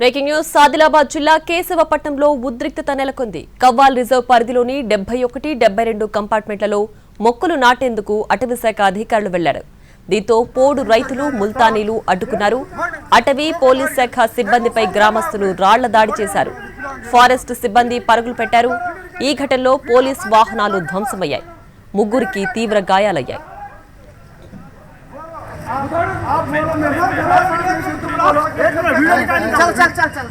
Breaking news Adilabad జిల్లా కేశవపట్నంలో ఉద్రిక్తత నెలకొంది. కవ్వాల్ రిజర్వ్ పరిధిలోని డెబ్బై ఒకటి డెబ్బై రెండు కంపార్ట్మెంట్లలో మొక్కలు నాటేందుకు అటవీ శాఖ అధికారులు వెళ్ళారు. దీంతో పోడు రైతులు ముల్తానీలు అడ్డుకున్నారు. అటవీ పోలీస్ శాఖ సిబ్బందిపై గ్రామస్తులు రాళ్ళ దాడి చేశారు. ఫారెస్ట్ సిబ్బంది పరుగులు పెట్టారు. ఈ ఘటనలో పోలీస్ వాహనాలు ధ్వంసమయ్యాయి. ముగ్గురికి తీవ్ర గాయాలయ్యాయి. चल चल चल चल चल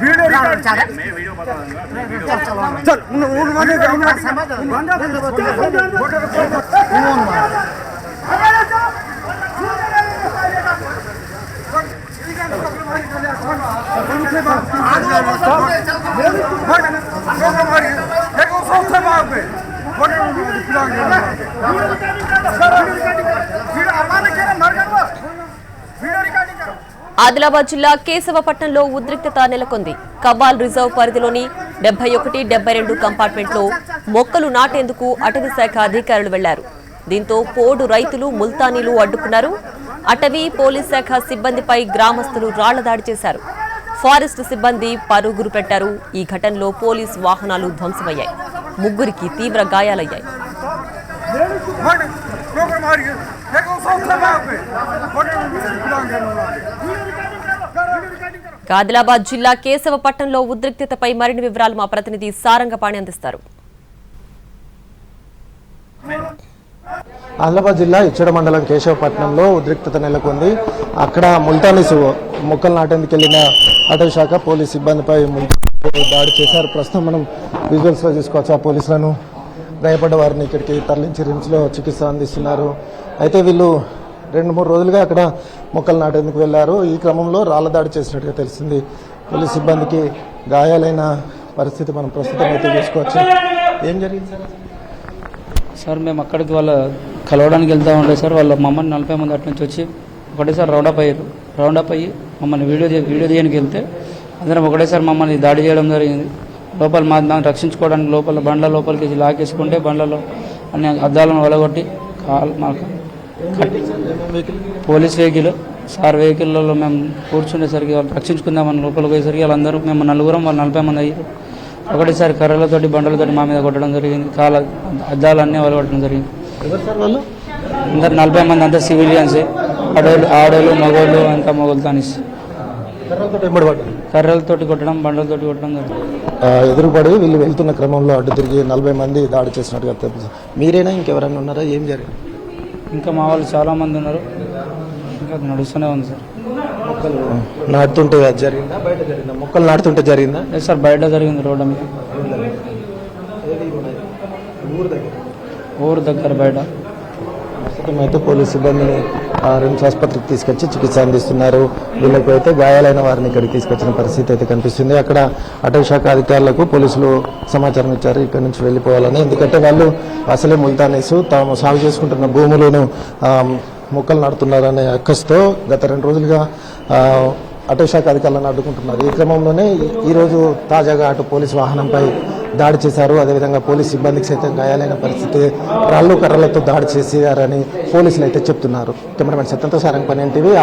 वीडियो रिकॉर्ड चल चल चल उन वाले समझ वीडियो ఆదిలాబాద్ జిల్లా కేశవపట్నంలో ఉద్రిక్తత నెలకొంది కబాల్ రిజర్వ్ పరిధిలోని డెబ్బై ఒకటి డెబ్బై రెండు కంపార్ట్మెంట్లో మొక్కలు నాటేందుకు అటవీ శాఖ అధికారులు వెళ్ళారు దీంతో పోడు రైతులు ముల్తానీలు అడ్డుకున్నారు అటవీ పోలీస్ శాఖ సిబ్బందిపై గ్రామస్తులు రాళ్ళ దాడి చేశారు ఫారెస్ట్ సిబ్బంది పరుగురు పెట్టారు ఈ ఘటనలో పోలీస్ వాహనాలు ధ్వంసమయ్యాయి ముగ్గురికి తీవ్ర గాయాలయ్యాయి ఆదిలాబాద్ జిల్లా కేశవపట్నంలో ఉద్రిక్తతపై మరిన్ని వివరాలు మా ప్రతినిధి సారంగపాణి అందిస్తారు. ఆదిలాబాద్ జిల్లా ఇచ్చడ మండలం కేశవపట్నంలో ఉద్రిక్తత నెలకొంది. అక్కడ ముల్తానీస్ మొక్కలు నాటేందుకు వెళ్ళిన అటవశాఖ పోలీస్ సిబ్బందిపై దాడి చేశారు. ప్రస్తుతం మనం విజువల్స్లో చూసుకోవచ్చు ఆ పోలీసులను. గాయపడ్డ వారిని ఇక్కడికి తరలించి రిమ్స్లో చికిత్స అందిస్తున్నారు. అయితే వీళ్ళు రెండు మూడు రోజులుగా అక్కడ మొక్కలు నాటేందుకు వెళ్ళారు. ఈ క్రమంలో రాళ్ళదాడి చేసినట్టుగా తెలిసింది. పోలీస్ సిబ్బందికి గాయాలైన పరిస్థితి మనం ప్రస్తుతం అయితే చూసుకోవచ్చు. ఏం జరిగింది సార్? సార్ మేము అక్కడికి వాళ్ళ కలవడానికి వెళ్తా ఉండే సార్. వాళ్ళ మమ్మల్ని నలభై మంది అటు నుంచి వచ్చి ఒకటేసారి రౌండప్ అయ్యారు. రౌండప్ అయ్యి మమ్మల్ని వీడియో వీడియో తీయడానికి వెళ్తే అందరం ఒకటేసారి మమ్మల్ని దాడి చేయడం జరిగింది. లోపల మా దాన్ని రక్షించుకోవడానికి లోపల బండ్ల లోపలికి లాకేసుకుంటే లాగేసుకుంటే బండ్లలో అన్ని అద్దాలను వలగొట్టి కాల్ మాకు పోలీస్ వెహికల్ సార్ వెహికల్లో మేము కూర్చుండేసరికి వాళ్ళు రక్షించుకుందామని లోపలికి పోయేసరికి వాళ్ళందరూ మేము నలుగురం వాళ్ళు నలభై మంది అయ్యారు. ఒకటేసారి కర్రలతోటి బండలతోటి మా మీద కొట్టడం జరిగింది. కాల అద్దాలన్నీ వలగొట్టడం జరిగింది. ఎవరు సార్ వాళ్ళు? అందరు నలభై మంది అంతా సివిలియన్సే. ఆడోళ్ళు ఆడోళ్ళు మగోళ్ళు అంతా మొగోళ్ళతో పడ్డారు. కర్రలతోటి కొట్టడం బండలతోటి కొట్టడం జరిగింది. ఎదురుపడి వీళ్ళు వెళ్తున్న క్రమంలో అడ్డు తిరిగి నలభై మంది దాడి చేసినట్టుగా తెలుసు. మీరేనా ఇంకెవరైనా ఉన్నారా? ఏం జరిగింది? ఇంకా మా వాళ్ళు చాలా మంది ఉన్నారు. ఇంకా అది నడుస్తూనే ఉంది సార్. మొక్కలు నాటుతుంటే అది జరిగిందా? బయట జరిగిందా? మొక్కలు నాటుతుంటే జరిగిందా? లేదు సార్ బయట జరిగింది రోడ్డు మీద. ఊరు దగ్గర. ఊరు దగ్గర బయట. ప్రస్తుతం అయితే పోలీస్ సిబ్బందిని రిమ్స్ ఆసుపత్రికి తీసుకొచ్చి చికిత్స అందిస్తున్నారు. వీళ్ళకి అయితే గాయాలైన వారిని ఇక్కడికి తీసుకొచ్చిన పరిస్థితి అయితే కనిపిస్తుంది. అక్కడ అటవీ శాఖ అధికారులకు పోలీసులు సమాచారం ఇచ్చారు. ఇక్కడ నుంచి వెళ్ళిపోవాలని. ఎందుకంటే వాళ్ళు అసలే ముల్తానేసు తాము సాగు చేసుకుంటున్న భూములను మొక్కలు నాటుతున్నారనే అక్కస్తో గత రెండు రోజులుగా అటవీ శాఖ అధికారులను అడ్డుకుంటున్నారు. ఈ క్రమంలోనే ఈరోజు తాజాగా అటు పోలీస్ వాహనంపై దాడి చేశారు. అదేవిధంగా పోలీస్ సిబ్బందికి సైతం గాయాలైన పరిస్థితి రాళ్ళు కర్రలతో దాడి చేశారని పోలీసులు అయితే చెప్తున్నారు. కెమెరామెన్ సత్యంతో సారంగ్ పని ఎన్టీవీ